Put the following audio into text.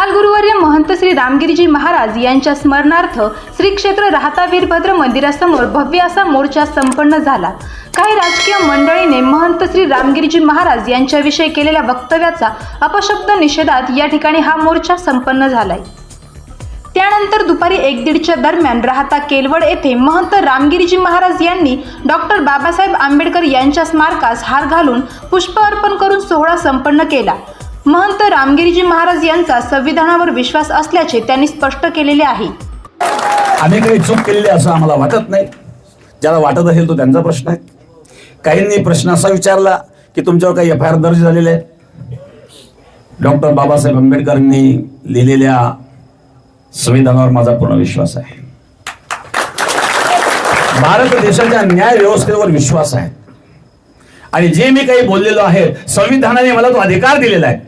महंत श्री रामगिरीजी महाराज यांच्या स्मरणार्थ श्री क्षेत्र राहता वीरभद्र मंदिरासमोर भव्य असा मोर्चा संपन्न झाला. काही राजकीय मंडळीने महंत श्री रामगिरीजी महाराज यांच्याविषयी केलेल्या वक्तव्याचा अपशब्द निषेधात या ठिकाणी हा मोर्चा संपन्न झालाय. त्यानंतर दुपारी एक दीडच्या दरम्यान राहता केलवड येथे महंत रामगिरीजी महाराज यांनी डॉक्टर बाबासाहेब आंबेडकर यांच्या स्मारकास हार घालून पुष्प अर्पण करून सोहळा संपन्न केला. महंत रामगिरीजी महाराज यांचा संविधानावर विश्वास असल्याचे त्यांनी स्पष्ट केलेले आहे. आम्ही काही चूक केलेली असं आम्हाला वाटत नाही. ज्याला वाटत असेल तो त्यांचा प्रश्न आहे. काहींनी प्रश्न असा विचारला की तुमच्यावर काही एफ आय आर दर्ज झालेले आहे? डॉक्टर बाबासाहेब आंबेडकरांनी लिहिलेल्या संविधानावर माझा पूर्ण विश्वास आहे. भारत देशाच्या न्याय व्यवस्थेवर विश्वास आहे. आणि जे मी काही बोललेलो आहे संविधानाने मला तो अधिकार दिलेला आहे.